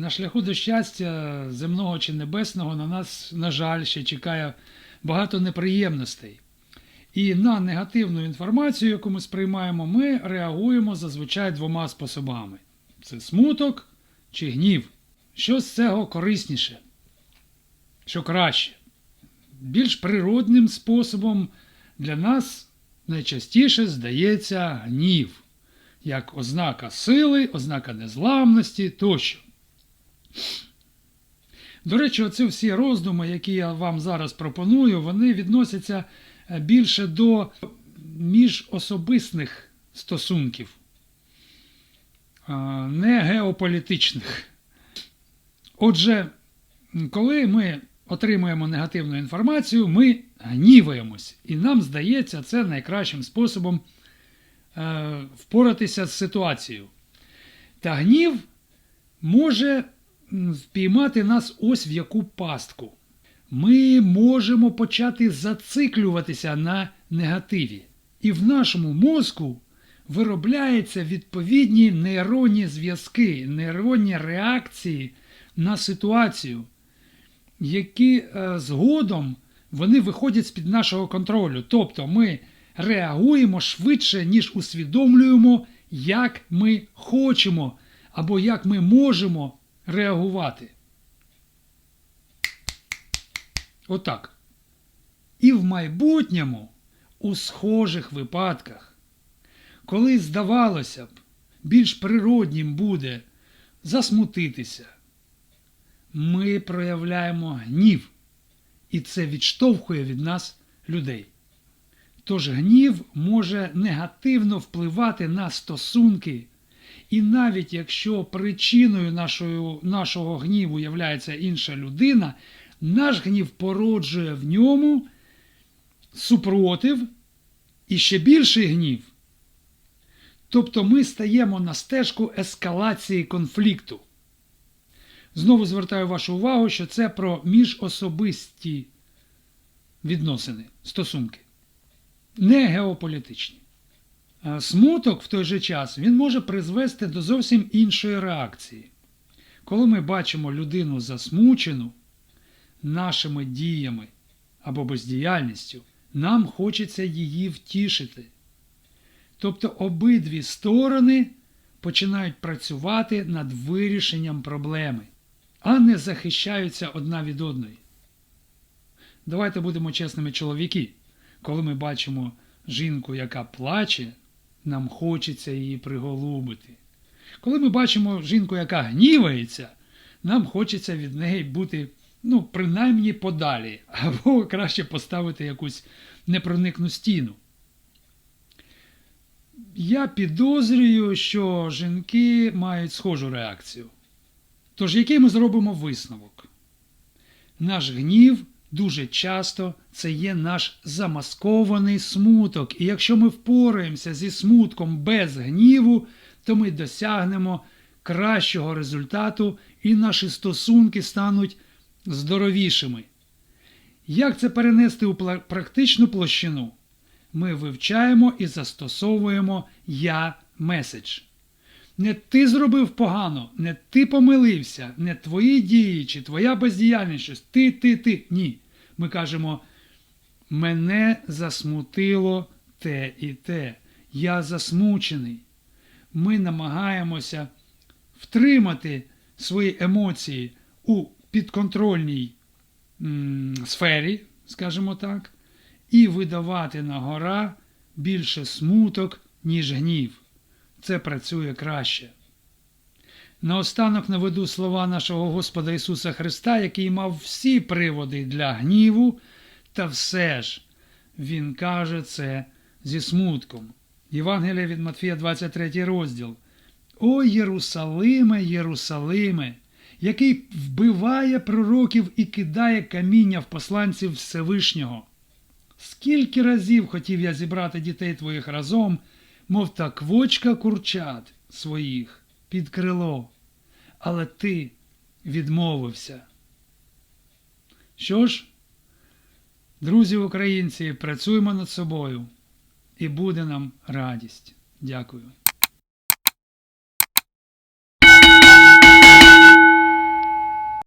На шляху до щастя земного чи небесного на нас, на жаль, ще чекає багато неприємностей. І на негативну інформацію, яку ми сприймаємо, ми реагуємо зазвичай двома способами: це смуток чи гнів. Що з цього корисніше? Що краще? Більш природним способом для нас найчастіше здається гнів, як ознака сили, ознака незламності тощо. До речі, оці всі роздуми, які я вам зараз пропоную, вони відносяться е, більше до міжособисних стосунків, не геополітичних. Отже, коли ми отримуємо негативну інформацію, ми гніваємось. І нам здається, це найкращим способом е, впоратися з ситуацією. Та гнів може впіймати нас ось в яку пастку. Ми можемо почати зациклюватися на негативі. І в нашому мозку виробляються відповідні нейронні зв'язки, нейронні реакції на ситуацію, які е, згодом вони виходять з-під нашого контролю. Тобто ми реагуємо швидше, ніж усвідомлюємо, як ми хочемо або як ми можемо реагувати. Отак. І в майбутньому, у схожих випадках, коли здавалося б, більш природнім буде засмутитися, ми проявляємо гнів, і це відштовхує від нас людей. Тож гнів може негативно впливати на стосунки, і навіть якщо причиною нашої, нашого гніву є інша людина, наш гнів породжує в ньому супротив і ще більший гнів. Тобто ми стаємо на стежку ескалації конфлікту. Знову звертаю вашу увагу, що це про міжособисті відносини, стосунки, не геополітичні. А Смуток в той же час він може призвести до зовсім іншої реакції. Коли ми бачимо людину засмучену нашими діями або бездіяльністю, нам хочеться її втішити. Тобто обидві сторони починають працювати над вирішенням проблеми, а не захищаються одна від одної. Давайте будемо чесними чоловіки. Коли ми бачимо жінку, яка плаче, нам хочеться її приголубити. Коли ми бачимо жінку, яка гнівається, нам хочеться від неї бути, ну, принаймні подалі, або краще поставити якусь непроникну стіну. Я підозрюю, що жінки мають схожу реакцію. Тож, який ми зробимо висновок? Наш гнів дуже часто це є наш замаскований смуток. І якщо ми впораємося зі смутком без гніву, то ми досягнемо кращого результату і наші стосунки стануть здоровішими. Як це перенести у практичну площину? Ми вивчаємо і застосовуємо я меседж. Не ти зробив погано, не ти помилився, не твої дії чи твоя бездіяльність, щось ти, ти, ти. Ні. Ми кажемо, мене засмутило те і те. Я засмучений. Ми намагаємося втримати свої емоції у підконтрольній м, сфері, скажімо так, і видавати на гора більше смуток, ніж гнів. Це працює краще. Наостанок наведу слова нашого Господа Ісуса Христа, який мав всі приводи для гніву, та все ж Він каже це зі смутком. Євангелія від Матфія, 23 розділ. О Єрусалиме, Єрусалиме, який вбиває пророків і кидає каміння в посланців Всевишнього. Скільки разів хотів я зібрати дітей твоїх разом, мов та квочка курчат своїх під крило, але ти відмовився. Що ж, друзі українці, працюємо над собою, і буде нам радість. Дякую.